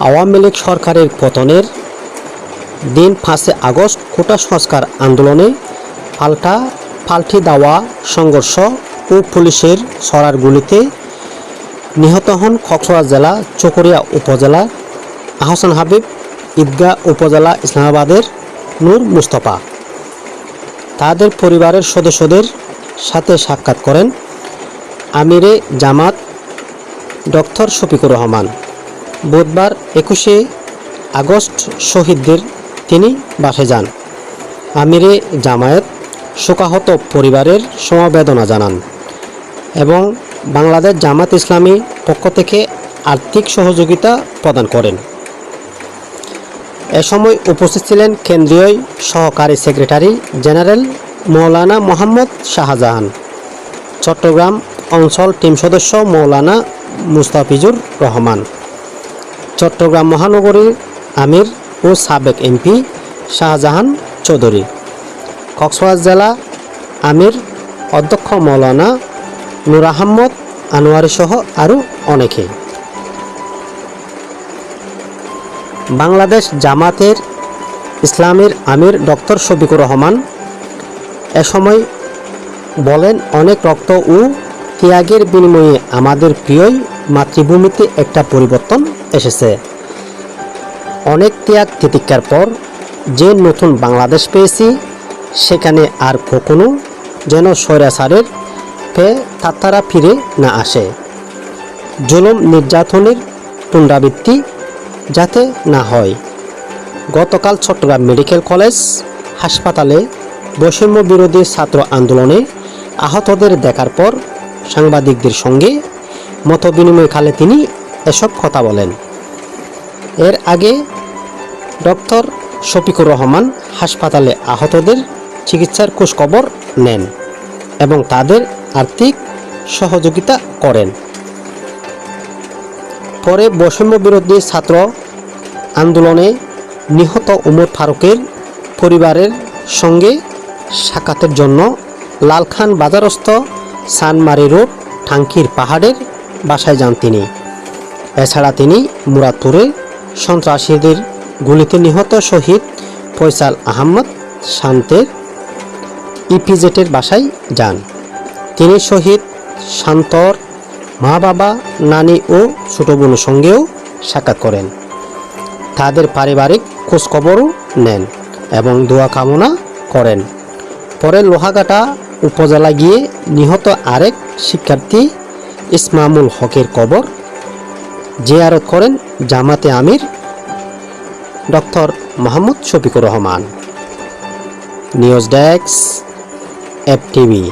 আওয়ামী লীগ সরকারের পতনের দিন পাঁচে আগস্ট কোটা সংস্কার আন্দোলনে পাল্টা পাল্টি দেওয়া সংঘর্ষ ও পুলিশের ছড়ার গুলিতে নিহত হন কক্সবাজার জেলা চকরিয়া উপজেলা আহসান হাবিব, ঈদগাহ উপজেলা ইসলামাবাদের নূর মুস্তফা। তাদের পরিবারের সদস্যদের সাথে সাক্ষাৎ করেন আমিরে জামাত ডক্টর শফিকুর রহমান। বুধবার একুশে আগস্ট শহীদদের তিনি বাসে যান। আমিরে জামায়াত শোকাহত পরিবারের সমবেদনা জানান এবং বাংলাদেশ জামাত ইসলামী পক্ষ থেকে আর্থিক সহযোগিতা প্রদান করেন। এ সময় উপস্থিত ছিলেন কেন্দ্রীয় সহকারী সেক্রেটারি জেনারেল মৌলানা মোহাম্মদ শাহজাহান, চট্টগ্রাম অঞ্চল টিম সদস্য মৌলানা মুস্তাফিজুর রহমান চট্টগ্রাম মহানগরীর আমির ও সাবেক এমপি শাহজাহান চৌধুরী। কক্সবাজার জেলা আমির অধ্যক্ষ মৌলানা নূর আহমদ আনোয়ারি সহ আরও অনেকে। বাংলাদেশ জামাতের ইসলামের আমির ডক্টর শফিকুর রহমান এ সময় বলেন, অনেক রক্ত ও ত্যাগের বিনিময়ে আমাদের প্রিয় মাতৃভূমিতে একটা পরিবর্তন এসেছে। অনেক ত্যাগ তিতিক্ষার পর যে নতুন বাংলাদেশ পেয়েছি, সেখানে আর কখনো যেন স্বৈরাচারের পে তাত্তারা ফিরে না আসে। জুলুম নির্যাতনের পুনরাবৃত্তি যাতে না হয়। গতকাল চট্টগ্রাম মেডিকেল কলেজ হাসপাতালে বৈষম্য বিরোধী ছাত্র আন্দোলনে আহতদের দেখার পর সাংবাদিকদের সঙ্গে মতবিনিময়কালে তিনি এসব কথা বলেন। এর আগে ডক্টর শফিকুর রহমান হাসপাতালে আহতদের চিকিৎসার খোঁজখবর নেন এবং তাদের আর্থিক সহযোগিতা করেন। পরে বৈষম্য বিরোধী ছাত্র আন্দোলনে নিহত উমর ফারুকের পরিবারের সঙ্গে সাক্ষাতের জন্য লালখান বাজারস্থ সানমারি রোড টাঙ্কির পাহাড়ের বাসায় যান তিনি। এছাড়া তিনি মুরাদপুরে সন্ত্রাসীদের গুলিতে নিহত শহীদ ফয়সাল আহমদ শান্তের ইপিজেটের বাসায় যান। তিনি শহীদ শান্তর মা বাবা নানি ও ছোট বোনের সঙ্গেও সাক্ষাৎ করেন। তাদের পারিবারিক খোঁজখবরও নেন এবং দোয়া কামনা করেন। পরে লোহাগাটা উপজেলা গিয়ে নিহত আরেক শিক্ষার্থী ইসমামুল হকের কবর জিয়ারত করেন জামাতে আমির doctor Mohammad Shafiqur Rahman. News desk F TV